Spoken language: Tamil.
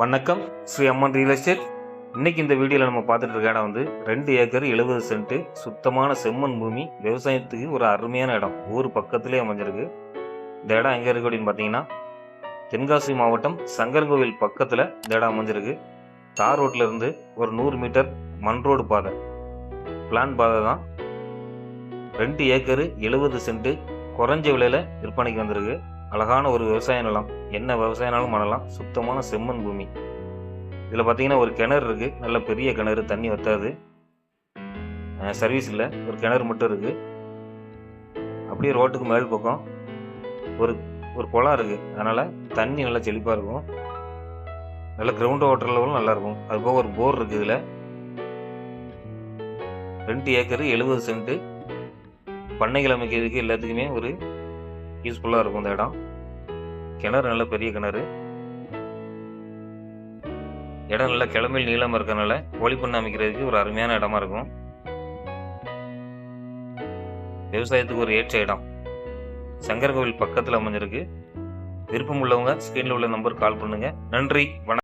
வணக்கம் ஸ்ரீ அம்மன் ரியல் எஸ்டேட் இன்னைக்கு இந்த வீடியோவில் நம்ம பார்த்துட்டு இருக்க இடம் வந்து ரெண்டு ஏக்கர் எழுபது சென்ட்டு சுத்தமான செம்மண் பூமி விவசாயத்துக்கு ஒரு அருமையான இடம். ஊர் பக்கத்துலேயே அமைஞ்சிருக்கு. இந்த இடம் எங்கே இருக்கு அப்படின்னு பார்த்தீங்கன்னா தென்காசி மாவட்டம் சங்கரங்கோவில் பக்கத்தில் இந்த இடம் அமைஞ்சிருக்கு. தார் ரோட்லேருந்து ஒரு நூறு மீட்டர் மண் ரோடு பாதை. பிளான் பாதை தான். ரெண்டு ஏக்கரு எழுபது சென்ட்டு குறைஞ்ச விலையில் விற்பனைக்கு வந்திருக்கு. அழகான ஒரு விவசாய நிலம். என்ன விவசாயனாலும் பண்ணலாம் சுத்தமான செம்மண் பூமி. இதில் பார்த்தீங்கன்னா ஒரு கிணறு இருக்குது நல்ல பெரிய கிணறு. தண்ணி வத்தாது. சர்வீஸ் இல்லை. ஒரு கிணறு மட்டும் இருக்குது அப்படியே ரோட்டுக்கு மேல் பக்கம் ஒரு ஒரு குளம் இருக்குது அதனால் தண்ணி நல்லா செழிப்பாக இருக்கும். நல்ல கிரவுண்ட் வாட்டர் லெவலும் நல்லா இருக்கும். அது போக ஒரு போர் இருக்குது இதில். ரெண்டு ஏக்கரு எழுபது சென்ட்டு. பண்ணைகள் அமைக்கிறதுக்கு எல்லாத்துக்குமே ஒரு யூஸ்ஃபுல்லாக இருக்கும் இந்த இடம். கிணறு நல்ல பெரிய கிணறு. இடம் நல்ல கிளம்பில் நீளமாக இருக்கிறனால கோழி பண்ணை அமைக்கிறதுக்கு ஒரு அருமையான இடமா இருக்கும். விவசாயத்துக்கு ஒரு ஏற்ற இடம். சங்கர் கோவில் பக்கத்தில் அமைஞ்சிருக்கு. விருப்பம் உள்ளவங்க ஸ்க்ரீனில் உள்ள நம்பர் கால் பண்ணுங்க. நன்றி வணக்கம்.